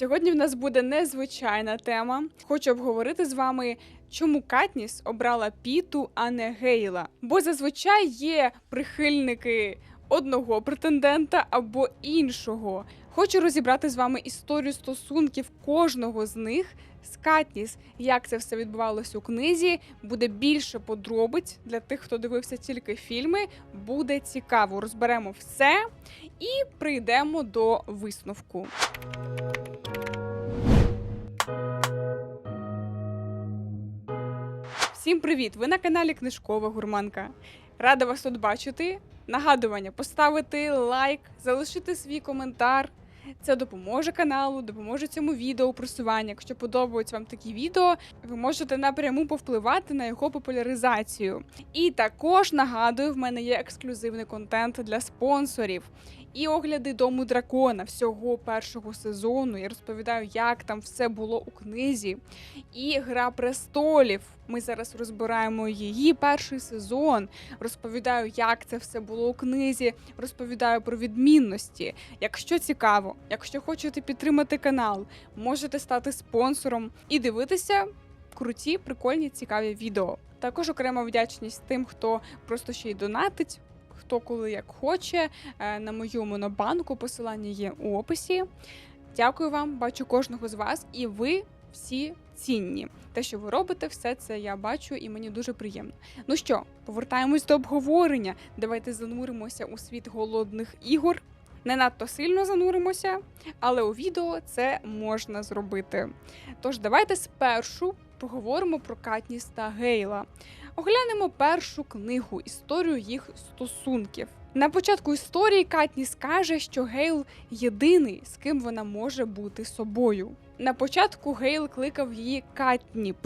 Сьогодні в нас буде незвичайна тема. Хочу обговорити з вами, чому Катніс обрала Піту, а не Гейла. Бо зазвичай є прихильники одного претендента або іншого. Хочу розібрати з вами історію стосунків кожного з них з Катніс. Як це все відбувалося у книзі? Буде більше подробиць для тих, хто дивився тільки фільми. Буде цікаво. Розберемо все і прийдемо до висновку. Всім привіт! Ви на каналі Книжкова Гурманка. Рада вас тут бачити. Нагадування поставити лайк, залишити свій коментар. Це допоможе каналу, допоможе цьому відео просування. Якщо подобаються вам такі відео, ви можете напряму повпливати на його популяризацію. І також нагадую, в мене є ексклюзивний контент для спонсорів. І огляди дому дракона всього першого сезону. Я розповідаю, як там все було у книзі. І Гра престолів. Ми зараз розбираємо її перший сезон. Розповідаю, як це все було у книзі. Розповідаю про відмінності. Якщо цікаво, якщо хочете підтримати канал, можете стати спонсором і дивитися круті, прикольні, цікаві відео. Також окрема вдячність тим, хто просто ще й донатить. Хто коли як хоче е, на мою монобанку, посилання є у описі. Дякую вам, бачу кожного з вас, і ви всі цінні. Те, що ви робите, все це я бачу, і мені дуже приємно. Ну що, повертаємось до обговорення. Давайте зануримося у світ голодних ігор. Не надто сильно зануримося, але у відео це можна зробити. Тож давайте спершу поговоримо про Катніс та Гейла. Оглянемо першу книгу історію їх стосунків. На початку історії Катніс каже, що Гейл єдиний, з ким вона може бути собою. На початку Гейл кликав її Катніп.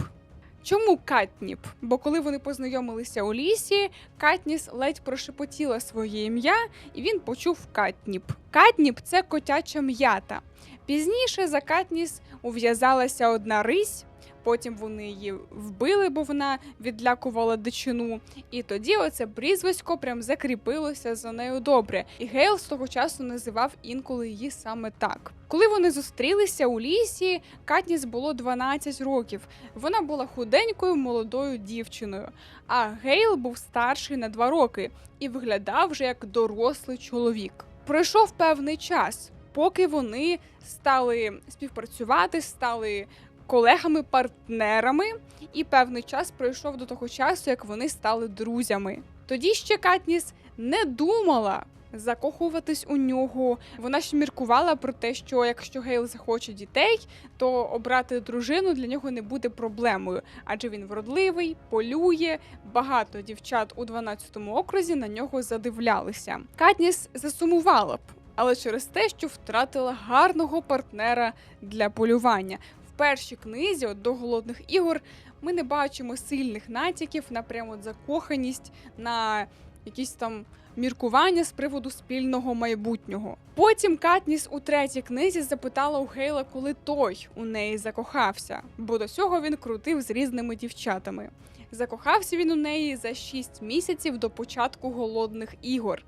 Чому Катніп? Бо коли вони познайомилися у лісі, Катніс ледь прошепотіла своє ім'я, і він почув Катніп. Катніп це котяча м'ята. Пізніше за Катніс ув'язалася одна рись. Потім вони її вбили, бо вона відлякувала дичину. І тоді оце прізвисько прям закріпилося за нею добре. І Гейл з того часу називав інколи її саме так. Коли вони зустрілися у лісі, Катніс було 12 років. Вона була худенькою молодою дівчиною. А Гейл був старший на 2 роки і виглядав вже як дорослий чоловік. Пройшов певний час, поки вони стали співпрацювати, стали колегами-партнерами, і певний час пройшов до того часу, як вони стали друзями. Тоді ще Катніс не думала закохуватись у нього. Вона ще міркувала про те, що якщо Гейл захоче дітей, то обрати дружину для нього не буде проблемою, адже він вродливий, полює. Багато дівчат у 12-му окрузі на нього задивлялися. Катніс засумувала б. Але через те, що втратила гарного партнера для полювання першій книзі от, до голодних ігор ми не бачимо сильних натяків на прямо закоханість, на якісь там міркування з приводу спільного майбутнього. Потім Катніс у третій книзі запитала у Гейла, коли той у неї закохався, бо до цього він крутив з різними дівчатами. Закохався він у неї за 6 місяців до початку голодних ігор.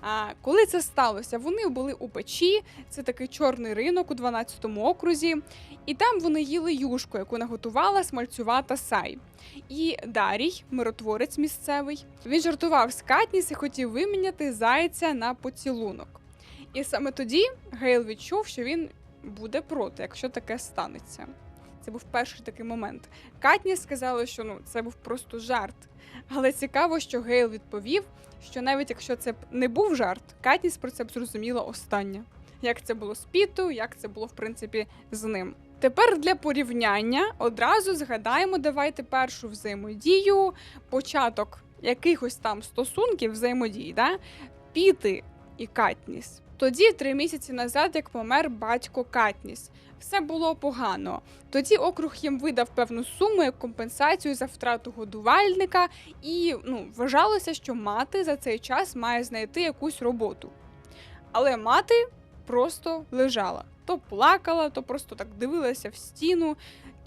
А коли це сталося? Вони були у печі, це такий чорний ринок у 12-му окрузі, і там вони їли юшку, яку наготувала смальцювата сай. І Дарій, миротворець місцевий, він жартував з Катніс і хотів виміняти зайця на поцілунок. І саме тоді Гейл відчув, що він буде проти, якщо таке станеться. Це був перший такий момент. Катні сказала, що ну це був просто жарт. Але цікаво, що Гейл відповів, що навіть якщо це б не був жарт, Катніс про це б зрозуміла останнє. Як це було з Піту, як це було в принципі з ним. Тепер для порівняння одразу згадаємо, давайте першу взаємодію, початок якихось там стосунків взаємодії, да? Піти і Катніс. Тоді, три місяці назад, як помер батько Катніс, все було погано. Тоді округ їм видав певну суму як компенсацію за втрату годувальника, і ну, вважалося, що мати за цей час має знайти якусь роботу. Але мати просто лежала. То плакала, то просто так дивилася в стіну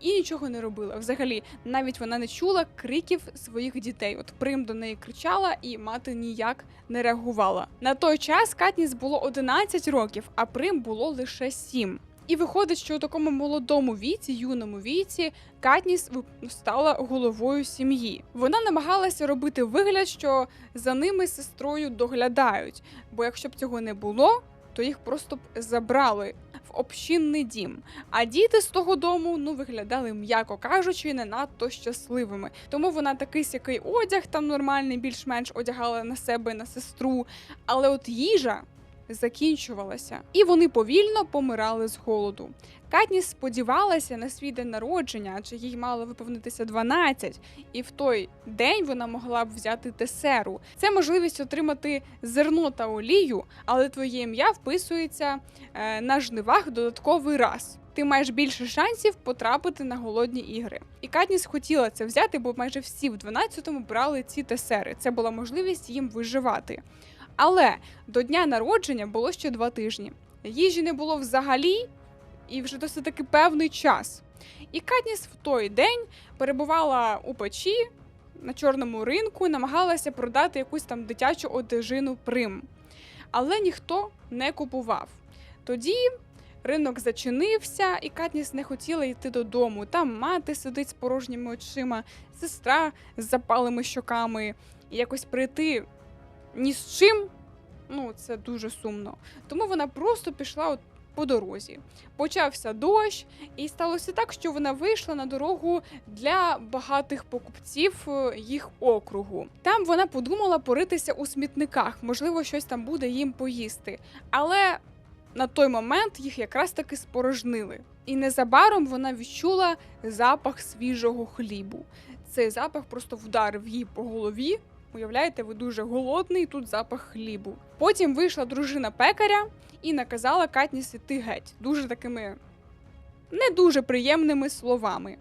і нічого не робила. Взагалі, навіть вона не чула криків своїх дітей. От прим до неї кричала, і мати ніяк не реагувала. На той час Катніс було 11 років, а прим було лише 7. І виходить, що у такому молодому віці, юному віці, Катніс стала головою сім'ї. Вона намагалася робити вигляд, що за ними сестрою доглядають. Бо якщо б цього не було, то їх просто б забрали в общинний дім. А діти з того дому ну виглядали, м'яко кажучи, не надто щасливими. Тому вона такий сякий одяг там нормальний, більш-менш одягала на себе, на сестру. Але от їжа закінчувалася, і вони повільно помирали з голоду. Катніс сподівалася на свій день народження, адже їй мало виповнитися 12, і в той день вона могла б взяти тесеру. Це можливість отримати зерно та олію, але твоє ім'я вписується е, на жнивах додатковий раз. Ти маєш більше шансів потрапити на голодні ігри. І Катніс хотіла це взяти, бо майже всі в 12-му брали ці тесери. Це була можливість їм виживати. Але до дня народження було ще два тижні. Їжі не було взагалі, і вже досить таки певний час. І Катніс в той день перебувала у печі на чорному ринку, намагалася продати якусь там дитячу одежину Прим. Але ніхто не купував. Тоді ринок зачинився, і Катніс не хотіла йти додому. Там мати сидить з порожніми очима, сестра з запалими щоками. І якось прийти ні з чим, ну це дуже сумно. Тому вона просто пішла от по дорозі. Почався дощ, і сталося так, що вона вийшла на дорогу для багатих покупців е, їх округу. Там вона подумала поритися у смітниках, можливо, щось там буде їм поїсти. Але на той момент їх якраз таки спорожнили. І незабаром вона відчула запах свіжого хлібу. Цей запах просто вдарив їй по голові. Уявляєте, ви дуже голодний, тут запах хлібу. Потім вийшла дружина пекаря і наказала Катніс іти геть, дуже такими не дуже приємними словами.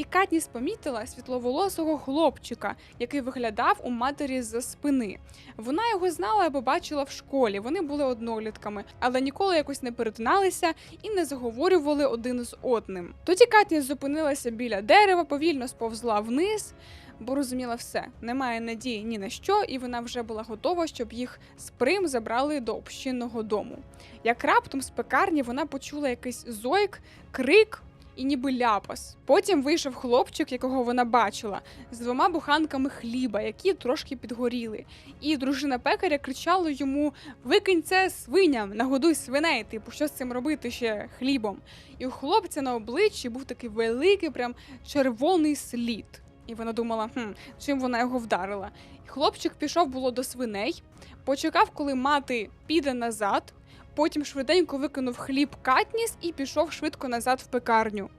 І Катніс помітила світловолосого хлопчика, який виглядав у матері з-за спини. Вона його знала або бачила в школі. Вони були однолітками, але ніколи якось не перетиналися і не заговорювали один з одним. Тоді Катніс зупинилася біля дерева, повільно сповзла вниз. Бо розуміла все, немає надії ні на що, і вона вже була готова, щоб їх з прим забрали до общинного дому. Як раптом з пекарні вона почула якийсь зойк, крик і ніби ляпас. Потім вийшов хлопчик, якого вона бачила, з двома буханками хліба, які трошки підгоріли. І дружина пекаря кричала йому: Викинь це свиням, нагодуй свиней, типу, що з цим робити ще хлібом. І у хлопця на обличчі був такий великий, прям червоний слід. І вона думала, хм, чим вона його вдарила. Хлопчик пішов було до свиней, почекав, коли мати піде назад. Потім швиденько викинув хліб Катніс і пішов швидко назад в пекарню.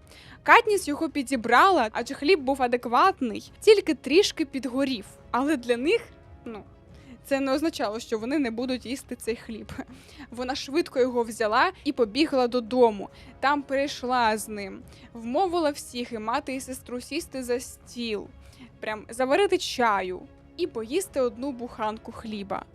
Катніс його підібрала, адже хліб був адекватний, тільки трішки підгорів. Але для них, ну, це не означало, що вони не будуть їсти цей хліб. Вона швидко його взяла і побігла додому. Там перейшла з ним, вмовила всіх і мати і сестру сісти за стіл, прям заварити чаю і поїсти одну буханку хліба.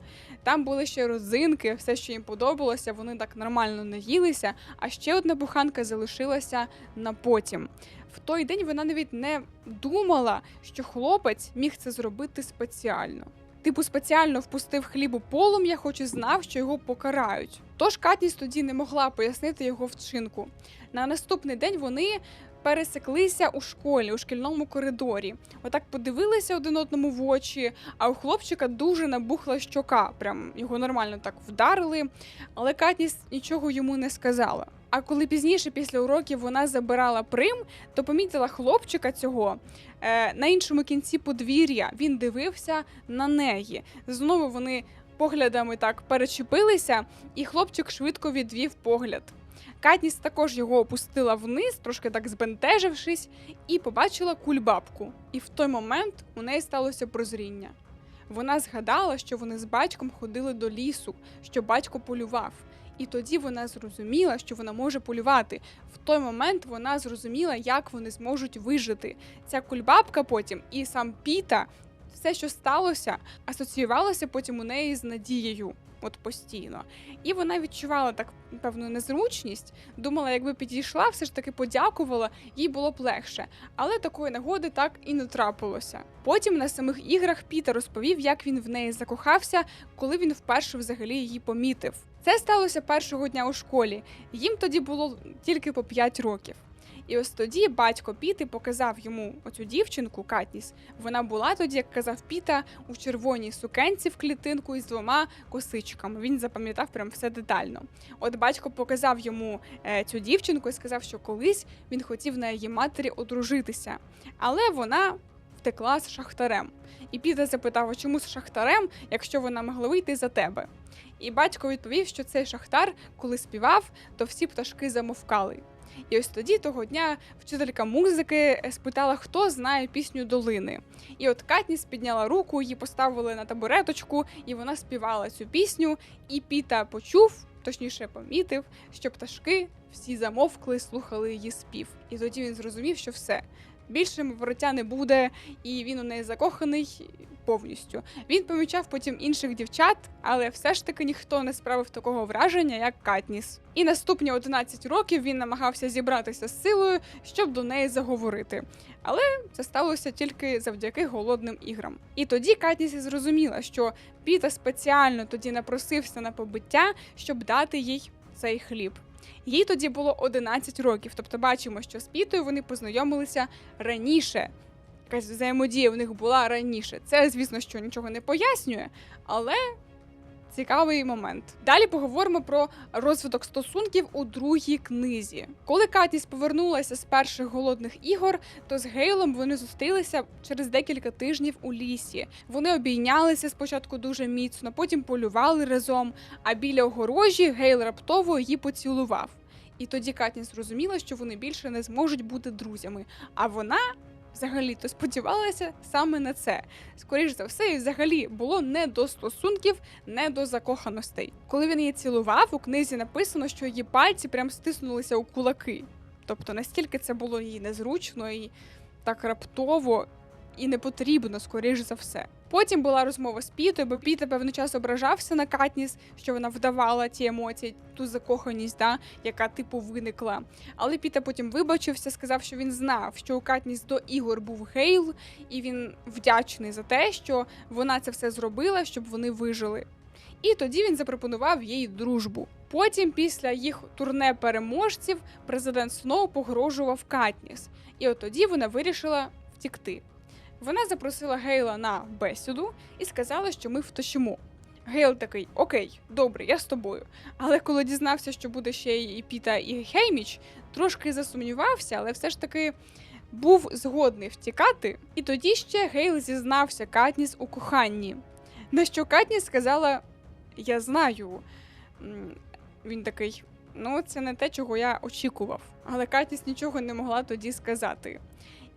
Там були ще розинки, все, що їм подобалося, вони так нормально наїлися, а ще одна буханка залишилася на потім. В той день вона навіть не думала, що хлопець міг це зробити спеціально. Типу, спеціально впустив хліб полум'я, хоч і знав, що його покарають. Тож Катніс тоді не могла пояснити його вчинку. На наступний день вони пересеклися у школі, у шкільному коридорі. Отак подивилися один одному в очі, а у хлопчика дуже набухла щока. Прям його нормально так вдарили, але Катніс нічого йому не сказала. А коли пізніше, після уроків, вона забирала прим, то помітила хлопчика цього е, на іншому кінці подвір'я. Він дивився на неї. Знову вони поглядами так перечепилися, і хлопчик швидко відвів погляд. Катніс також його опустила вниз, трошки так збентежившись, і побачила кульбабку. І в той момент у неї сталося прозріння. Вона згадала, що вони з батьком ходили до лісу, що батько полював. І тоді вона зрозуміла, що вона може полювати. В той момент вона зрозуміла, як вони зможуть вижити. Ця кульбабка потім і сам Піта, все, що сталося, асоціювалося потім у неї з надією. От постійно. І вона відчувала так певну незручність, думала, якби підійшла, все ж таки подякувала, їй було б легше. Але такої нагоди так і не трапилося. Потім на самих іграх Піта розповів, як він в неї закохався, коли він вперше взагалі її помітив. Це сталося першого дня у школі. Їм тоді було тільки по 5 років. І ось тоді батько Піти показав йому оцю дівчинку Катніс. Вона була тоді, як казав Піта, у червоній сукенці в клітинку із двома косичками. Він запам'ятав прям все детально. От батько показав йому е, цю дівчинку і сказав, що колись він хотів на її матері одружитися, але вона втекла з шахтарем. І Піта запитав, а чому з шахтарем, якщо вона могла вийти за тебе? І батько відповів, що цей шахтар, коли співав, то всі пташки замовкали. І ось тоді того дня вчителька музики е, спитала, хто знає пісню долини. І от Катніс підняла руку, її поставили на табуреточку, і вона співала цю пісню. І Піта почув, точніше помітив, що пташки всі замовкли, слухали її спів. І тоді він зрозумів, що все. Більше вороття не буде, і він у неї закоханий повністю. Він помічав потім інших дівчат, але все ж таки ніхто не справив такого враження, як Катніс. І наступні 11 років він намагався зібратися з силою, щоб до неї заговорити. Але це сталося тільки завдяки голодним іграм. І тоді Катніс і зрозуміла, що Піта спеціально тоді напросився на побиття, щоб дати їй цей хліб. Їй тоді було 11 років, тобто бачимо, що з Пітою вони познайомилися раніше. Якась взаємодія в них була раніше. Це, звісно, що нічого не пояснює, але цікавий момент. Далі поговоримо про розвиток стосунків у другій книзі. Коли Катіс повернулася з перших голодних ігор, то з Гейлом вони зустрілися через декілька тижнів у лісі. Вони обійнялися спочатку дуже міцно, потім полювали разом. А біля огорожі Гейл раптово її поцілував. І тоді Катніс зрозуміла, що вони більше не зможуть бути друзями. А вона взагалі-то сподівалася саме на це. Скоріш за все, і взагалі було не до стосунків, не до закоханостей. Коли він її цілував, у книзі написано, що її пальці прям стиснулися у кулаки. Тобто настільки це було їй незручно і так раптово і не потрібно, скоріш за все. Потім була розмова з Пітою, бо Піта певний час ображався на Катніс, що вона вдавала ті емоції, ту закоханість, да, яка типу виникла. Але Піта потім вибачився, сказав, що він знав, що у Катніс до ігор був Гейл, і він вдячний за те, що вона це все зробила, щоб вони вижили. І тоді він запропонував їй дружбу. Потім, після їх турне переможців, президент Сноу погрожував Катніс, і от тоді вона вирішила втікти. Вона запросила Гейла на бесіду і сказала, що ми вточимо. Гейл такий: Окей, добре, я з тобою. Але коли дізнався, що буде ще і Піта і Хейміч, трошки засумнівався, але все ж таки був згодний втікати. І тоді ще Гейл зізнався Катніс у коханні. На що Катніс сказала: Я знаю. Він такий. Ну, це не те, чого я очікував. Але Катніс нічого не могла тоді сказати.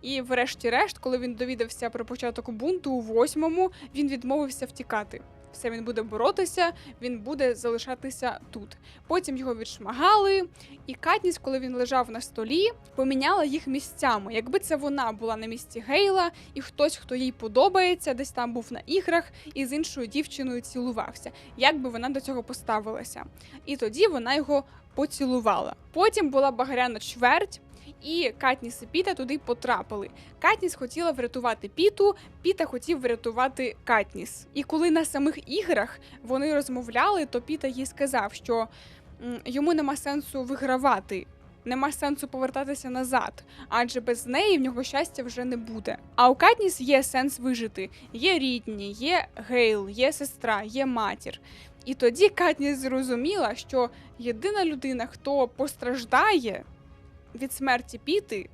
І, врешті-решт, коли він довідався про початок бунту у восьмому, він відмовився втікати. Все він буде боротися, він буде залишатися тут. Потім його відшмагали, і Катніс, коли він лежав на столі, поміняла їх місцями. Якби це вона була на місці Гейла, і хтось, хто їй подобається, десь там був на іграх і з іншою дівчиною цілувався. Як би вона до цього поставилася? І тоді вона його поцілувала. Потім була багряна чверть. І Катніс і Піта туди потрапили. Катніс хотіла врятувати Піту, Піта хотів врятувати Катніс. І коли на самих іграх вони розмовляли, то Піта їй сказав, що йому нема сенсу вигравати. Нема сенсу повертатися назад, адже без неї в нього щастя вже не буде. А у Катніс є сенс вижити. Є рідні, є Гейл, є сестра, є матір. І тоді Катніс зрозуміла, що єдина людина, хто постраждає від смерті Піти,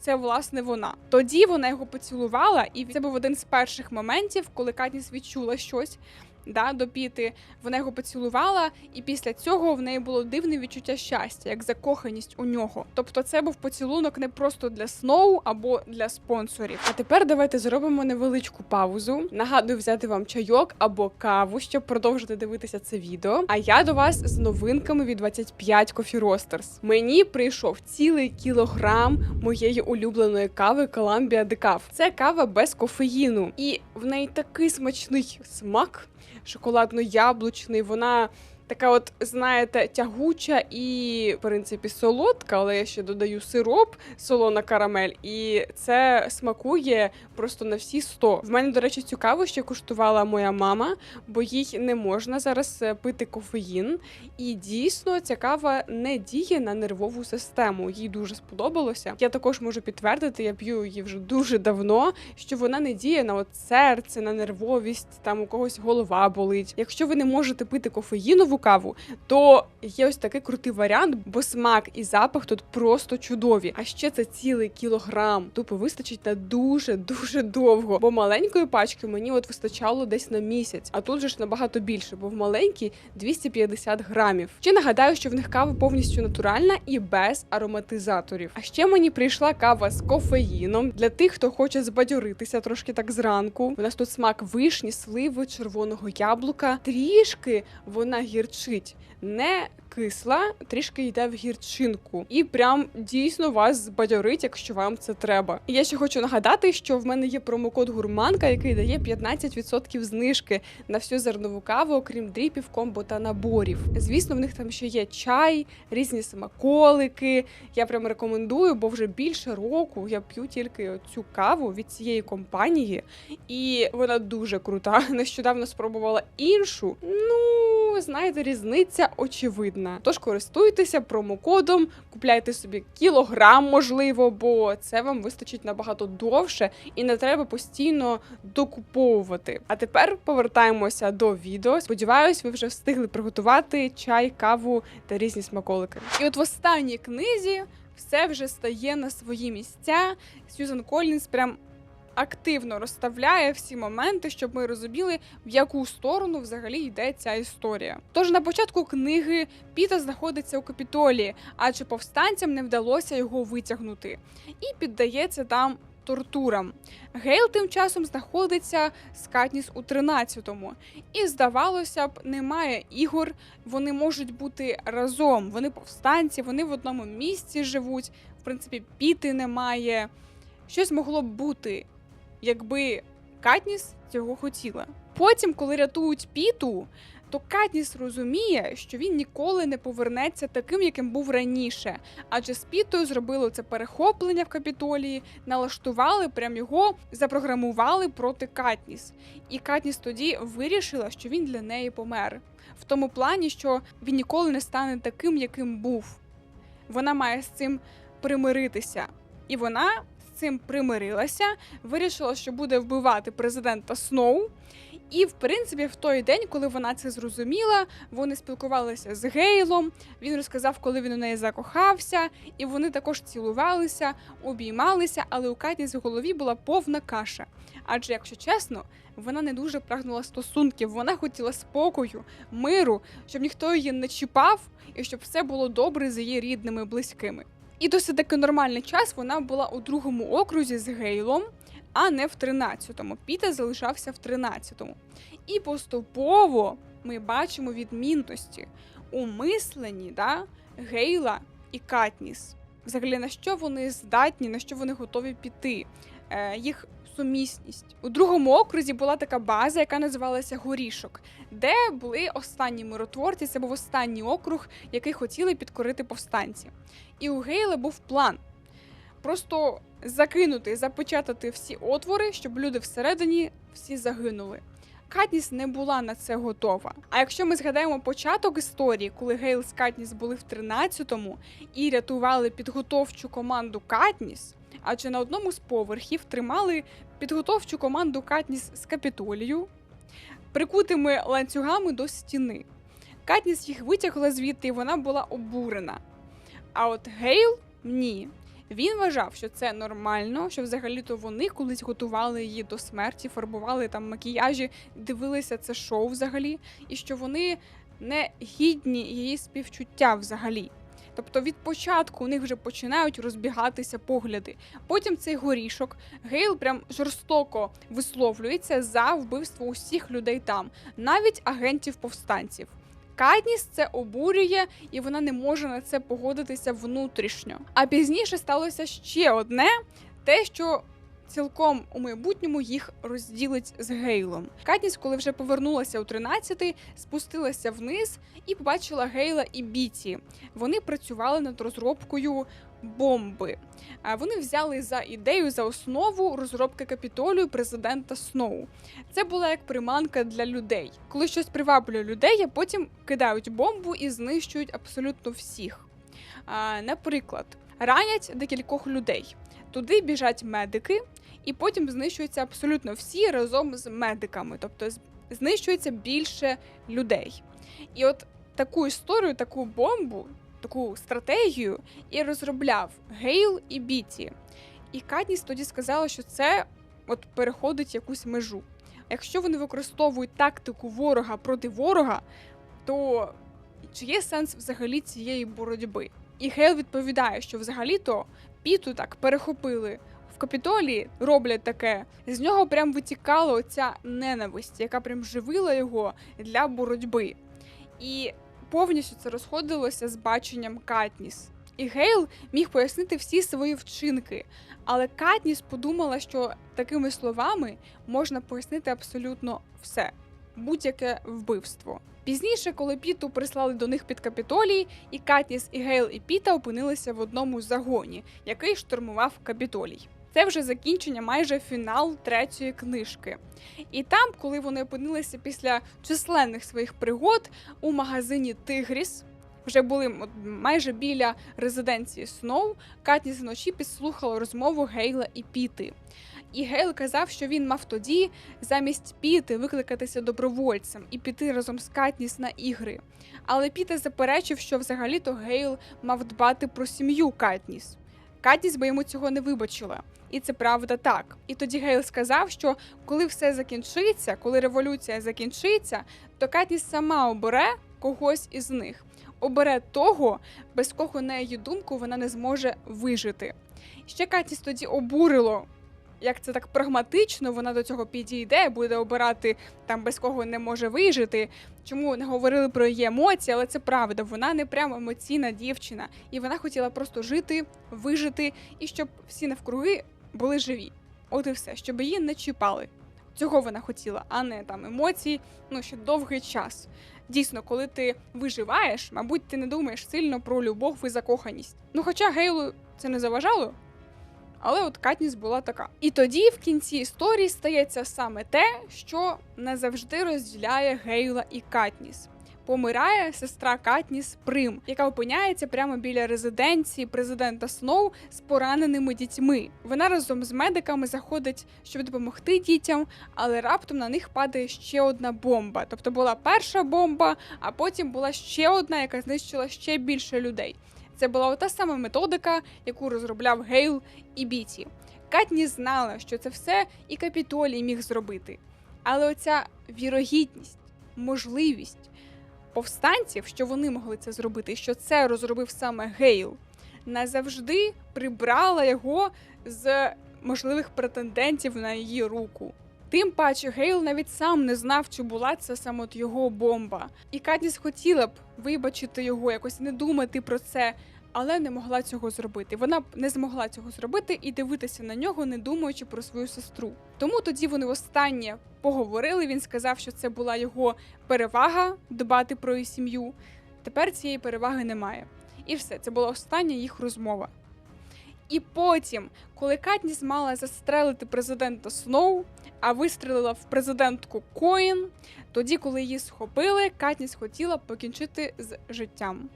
це власне вона. Тоді вона його поцілувала, і це був один з перших моментів, коли Катніс відчула щось. Да, до піти вона його поцілувала, і після цього в неї було дивне відчуття щастя, як закоханість у нього. Тобто, це був поцілунок не просто для Сноу або для спонсорів. А тепер давайте зробимо невеличку паузу. Нагадую взяти вам чайок або каву, щоб продовжити дивитися це відео. А я до вас з новинками від 25 Coffee Roasters. Мені прийшов цілий кілограм моєї улюбленої кави Columbia Decaf. Це кава без кофеїну, і в неї такий смачний смак шоколадно-яблучний. Вона така, от знаєте, тягуча і в принципі солодка, але я ще додаю сироп, солона карамель, і це смакує просто на всі 100. В мене, до речі, цю каву ще куштувала моя мама, бо їй не можна зараз е, пити кофеїн. І дійсно ця кава не діє на нервову систему. Їй дуже сподобалося. Я також можу підтвердити, я п'ю її вже дуже давно, що вона не діє на от серце, на нервовість, там у когось голова болить. Якщо ви не можете пити кофеїнову каву, то є ось такий крутий варіант, бо смак і запах тут просто чудові. А ще це цілий кілограм. Тупо вистачить на дуже дуже довго. Бо маленької пачки мені от вистачало десь на місяць, а тут же ж набагато більше, бо в маленькій 250 грамів. Ще нагадаю, що в них кава повністю натуральна і без ароматизаторів. А ще мені прийшла кава з кофеїном для тих, хто хоче збадьоритися трошки так зранку. У нас тут смак вишні, сливи, червоного яблука. Трішки вона гірчить. Не кисла, трішки йде в гірчинку, і прям дійсно вас збадьорить, якщо вам це треба. І я ще хочу нагадати, що в мене є промокод гурманка, який дає 15% знижки на всю зернову каву, окрім дріпів, комбо та наборів. Звісно, в них там ще є чай, різні смаколики. Я прям рекомендую, бо вже більше року я п'ю тільки цю каву від цієї компанії, і вона дуже крута. Нещодавно спробувала іншу. Ну, знаєте, різниця очевидна. Тож користуйтеся промокодом, купляйте собі кілограм, можливо, бо це вам вистачить набагато довше і не треба постійно докуповувати. А тепер повертаємося до відео. Сподіваюсь, ви вже встигли приготувати чай, каву та різні смаколики. І от в останній книзі все вже стає на свої місця. Сьюзан Колінс прям активно розставляє всі моменти, щоб ми розуміли, в яку сторону взагалі йде ця історія. Тож на початку книги Піта знаходиться у капітолії, адже повстанцям не вдалося його витягнути, і піддається там. Тортурам Гейл тим часом знаходиться з Катніс у 13-му. І здавалося б, немає ігор. Вони можуть бути разом. Вони повстанці, вони в одному місці живуть. В принципі, піти немає. Щось могло б бути, якби Катніс цього хотіла. Потім, коли рятують Піту, то Катніс розуміє, що він ніколи не повернеться таким, яким був раніше. Адже з Пітою зробили це перехоплення в капітолії, налаштували прям його, запрограмували проти Катніс. І Катніс тоді вирішила, що він для неї помер. В тому плані, що він ніколи не стане таким, яким був. Вона має з цим примиритися. І вона цим примирилася, вирішила, що буде вбивати президента Сноу. І, в принципі, в той день, коли вона це зрозуміла, вони спілкувалися з Гейлом. Він розказав, коли він у неї закохався, і вони також цілувалися, обіймалися, але у Катніс в голові була повна каша. Адже, якщо чесно, вона не дуже прагнула стосунків. Вона хотіла спокою, миру, щоб ніхто її не чіпав, і щоб все було добре з її рідними, близькими. І досить таки нормальний час вона була у другому окрузі з Гейлом, а не в 13-му. Піта залишався в 13-му. І поступово ми бачимо відмінності у мисленні да, Гейла і Катніс. Взагалі, на що вони здатні, на що вони готові піти, е, їх сумісність. У другому окрузі була така база, яка називалася Горішок, де були останні миротворці. Це був останній округ, який хотіли підкорити повстанці. І у Гейла був план просто закинути, запечатати всі отвори, щоб люди всередині всі загинули. Катніс не була на це готова. А якщо ми згадаємо початок історії, коли Гейл з Катніс були в 13-му і рятували підготовчу команду Катніс, адже на одному з поверхів тримали підготовчу команду Катніс з капітолію, прикутими ланцюгами до стіни. Катніс їх витягла звідти, і вона була обурена. А от Гейл ні. Він вважав, що це нормально, що взагалі-то вони колись готували її до смерті, фарбували там макіяжі, дивилися це шоу взагалі, і що вони не гідні її співчуття взагалі. Тобто від початку у них вже починають розбігатися погляди. Потім цей горішок Гейл прям жорстоко висловлюється за вбивство усіх людей там, навіть агентів повстанців. Кадніс це обурює, і вона не може на це погодитися внутрішньо. А пізніше сталося ще одне: те, що цілком у майбутньому їх розділить з Гейлом. Катніс, коли вже повернулася у 13-й, спустилася вниз і побачила Гейла і Біті. Вони працювали над розробкою бомби. Вони взяли за ідею за основу розробки капітолію президента Сноу. Це була як приманка для людей. Коли щось приваблює людей, а потім кидають бомбу і знищують абсолютно всіх. Наприклад, ранять декількох людей. Туди біжать медики, і потім знищуються абсолютно всі разом з медиками, тобто знищується більше людей. І от таку історію, таку бомбу, таку стратегію і розробляв Гейл і Біті. І Катніс тоді сказала, що це от переходить якусь межу. Якщо вони використовують тактику ворога проти ворога, то чи є сенс взагалі цієї боротьби? І Гейл відповідає, що взагалі-то Піту так перехопили в Капітолії, роблять таке. З нього прям витікала оця ненависть, яка прям живила його для боротьби. І повністю це розходилося з баченням Катніс. І Гейл міг пояснити всі свої вчинки, але Катніс подумала, що такими словами можна пояснити абсолютно все, будь-яке вбивство. Пізніше, коли Піту прислали до них під Капітолій, і Катніс, і Гейл, і Піта опинилися в одному загоні, який штурмував Капітолій. Це вже закінчення, майже фінал третьої книжки. І там, коли вони опинилися після численних своїх пригод у магазині Тигріс, вже були майже біля резиденції Сноу, Катніс вночі підслухала розмову Гейла і Піти. І Гейл казав, що він мав тоді замість піти викликатися добровольцем і піти разом з Катніс на ігри. Але Піта заперечив, що взагалі-то Гейл мав дбати про сім'ю Катніс. Катніс би йому цього не вибачила. І це правда так. І тоді Гейл сказав, що коли все закінчиться, коли революція закінчиться, то Катніс сама обере когось із них. Обере того, без кого, на її думку, вона не зможе вижити. Ще Катніс тоді обурило як це так прагматично, вона до цього підійде, буде обирати там без кого не може вижити. Чому не говорили про її емоції, але це правда. Вона не прямо емоційна дівчина, і вона хотіла просто жити, вижити, і щоб всі навкруги були живі. От і все, щоб її не чіпали. Цього вона хотіла, а не там емоції, ну ще довгий час. Дійсно, коли ти виживаєш, мабуть, ти не думаєш сильно про любов і закоханість. Ну, хоча Гейлу це не заважало, але от Катніс була така. І тоді в кінці історії стається саме те, що не завжди розділяє Гейла і Катніс. Помирає сестра Катніс Прим, яка опиняється прямо біля резиденції президента Сноу з пораненими дітьми. Вона разом з медиками заходить, щоб допомогти дітям, але раптом на них падає ще одна бомба. Тобто була перша бомба, а потім була ще одна, яка знищила ще більше людей. Це була та сама методика, яку розробляв Гейл і Біті. Катні знала, що це все і Капітолій міг зробити. Але оця вірогідність, можливість повстанців, що вони могли це зробити, що це розробив саме Гейл, назавжди прибрала його з можливих претендентів на її руку. Тим паче Гейл навіть сам не знав, чи була це саме от його бомба. І Катніс хотіла б вибачити його, якось не думати про це, але не могла цього зробити. Вона б не змогла цього зробити і дивитися на нього, не думаючи про свою сестру. Тому тоді вони востаннє поговорили. Він сказав, що це була його перевага дбати про її сім'ю. Тепер цієї переваги немає. І все, це була остання їх розмова. І потім, коли Катніс мала застрелити президента Сноу, а вистрелила в президентку Коін, тоді, коли її схопили, Катніс хотіла покінчити з життям.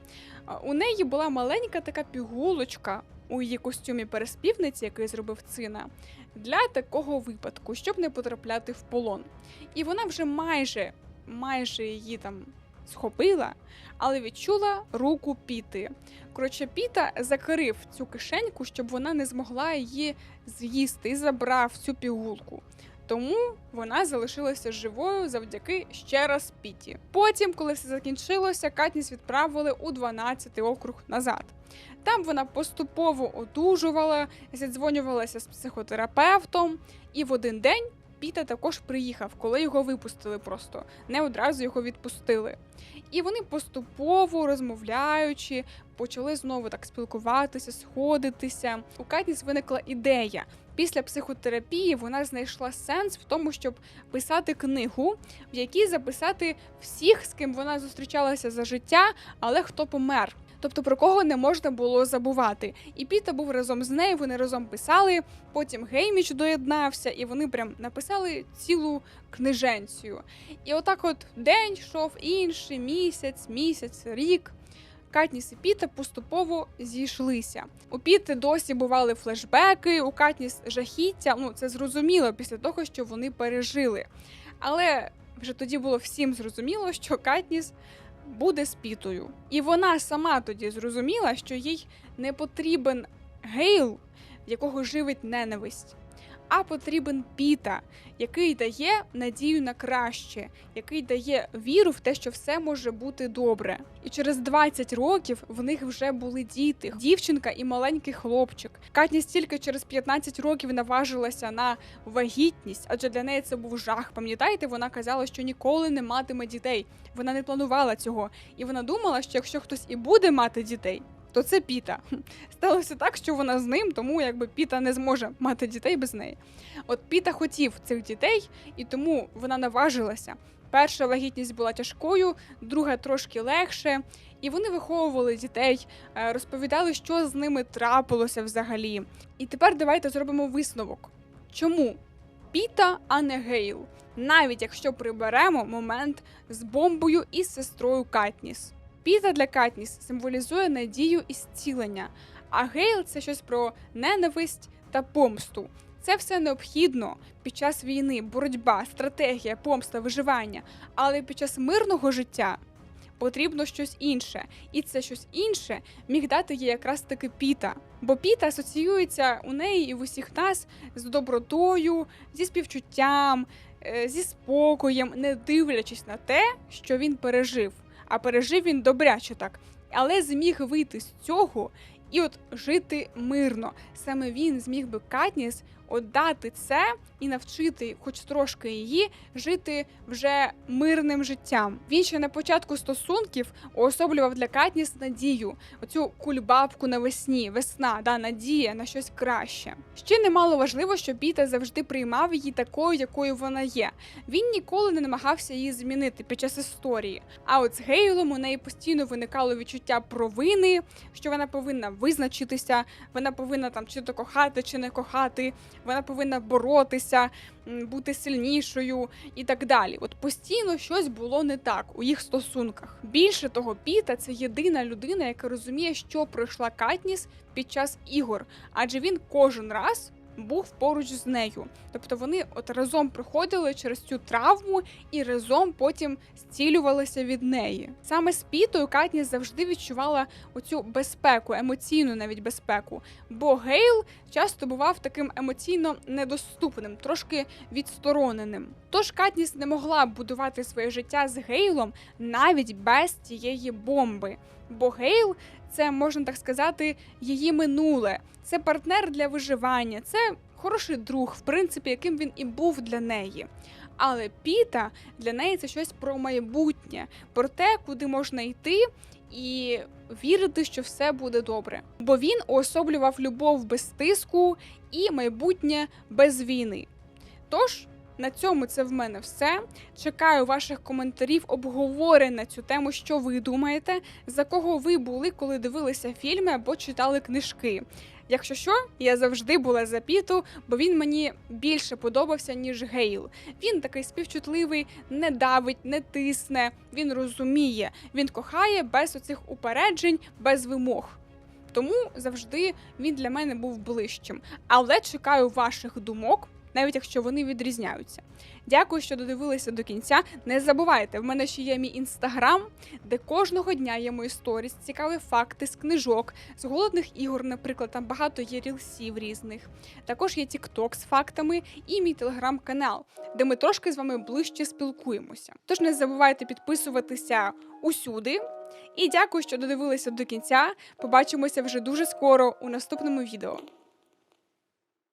У неї була маленька така пігулочка у її костюмі переспівниці, який зробив цина, для такого випадку, щоб не потрапляти в полон. І вона вже майже, майже її там схопила, але відчула руку піти. Коротше, Піта закрив цю кишеньку, щоб вона не змогла її з'їсти і забрав цю пігулку. Тому вона залишилася живою завдяки ще раз Піті. Потім, коли все закінчилося, Катніс відправили у 12-й округ назад. Там вона поступово одужувала, зідзвонювалася з психотерапевтом, і в один день Піта також приїхав, коли його випустили просто. Не одразу його відпустили. І вони поступово розмовляючи, почали знову так спілкуватися, сходитися. У Катніс виникла ідея. Після психотерапії вона знайшла сенс в тому, щоб писати книгу, в якій записати всіх, з ким вона зустрічалася за життя, але хто помер. Тобто про кого не можна було забувати. І Піта був разом з нею, вони разом писали. Потім Гейміч доєднався, і вони прям написали цілу книженцію. І отак, от день йшов інший місяць, місяць, рік. Катніс і Піта поступово зійшлися. У Піти досі бували флешбеки, у Катніс жахіття. Ну це зрозуміло після того, що вони пережили. Але вже тоді було всім зрозуміло, що Катніс буде з Пітою. І вона сама тоді зрозуміла, що їй не потрібен Гейл, якого живить ненависть, а потрібен Піта, який дає надію на краще, який дає віру в те, що все може бути добре. І через 20 років в них вже були діти, дівчинка і маленький хлопчик. Катня стільки через 15 років наважилася на вагітність, адже для неї це був жах. Пам'ятаєте, вона казала, що ніколи не матиме дітей. Вона не планувала цього, і вона думала, що якщо хтось і буде мати дітей. То це Піта. Сталося так, що вона з ним, тому якби Піта не зможе мати дітей без неї. От Піта хотів цих дітей, і тому вона наважилася. Перша вагітність була тяжкою, друга трошки легше. І вони виховували дітей, е, розповідали, що з ними трапилося взагалі. І тепер давайте зробимо висновок. Чому Піта, а не Гейл? Навіть якщо приберемо момент з бомбою і з сестрою Катніс. Піта для Катніс символізує надію і зцілення, а Гейл це щось про ненависть та помсту. Це все необхідно під час війни, боротьба, стратегія, помста, виживання. Але під час мирного життя потрібно щось інше. І це щось інше міг дати їй якраз таки Піта. Бо Піта асоціюється у неї і в усіх нас з добротою, зі співчуттям, е, зі спокоєм, не дивлячись на те, що він пережив. А пережив він добряче так, але зміг вийти з цього і от жити мирно. Саме він зміг би Катніс отдати це і навчити, хоч трошки її, жити вже мирним життям. Він ще на початку стосунків уособлював для Катніс надію, оцю кульбабку навесні, весна, да, надія на щось краще. Ще немало важливо, що Піта завжди приймав її такою, якою вона є. Він ніколи не намагався її змінити під час історії. А от з Гейлом у неї постійно виникало відчуття провини, що вона повинна визначитися, вона повинна там чи то кохати, чи не кохати, вона повинна боротися, бути сильнішою і так далі. От постійно щось було не так у їх стосунках. Більше того, Піта це єдина людина, яка розуміє, що пройшла Катніс під час ігор, адже він кожен раз. Був поруч з нею, тобто вони от разом проходили через цю травму і разом потім зцілювалися від неї. Саме з Пітою Катніс завжди відчувала оцю безпеку, емоційну навіть безпеку. Бо Гейл часто бував таким емоційно недоступним, трошки відстороненим. Тож Катніс не могла будувати своє життя з Гейлом навіть без цієї бомби. Бо Гейл це можна так сказати, її минуле. Це партнер для виживання, це хороший друг, в принципі, яким він і був для неї. Але Піта для неї це щось про майбутнє, про те, куди можна йти. І вірити, що все буде добре. Бо він уособлював любов без тиску і майбутнє без війни. Тож, на цьому це в мене все. Чекаю ваших коментарів, обговорень на цю тему, що ви думаєте, за кого ви були, коли дивилися фільми або читали книжки. Якщо що, я завжди була за Піту, бо він мені більше подобався, ніж Гейл. Він такий співчутливий, не давить, не тисне, він розуміє, він кохає без оцих упереджень, без вимог. Тому завжди він для мене був ближчим. Але чекаю ваших думок, навіть якщо вони відрізняються. Дякую, що додивилися до кінця. Не забувайте, в мене ще є мій інстаграм, де кожного дня є мої сторіс, цікаві факти з книжок, з голодних ігор, наприклад, там багато є рілсів різних. Також є TikTok з фактами і мій телеграм-канал, де ми трошки з вами ближче спілкуємося. Тож не забувайте підписуватися усюди. І дякую, що додивилися до кінця. Побачимося вже дуже скоро у наступному відео.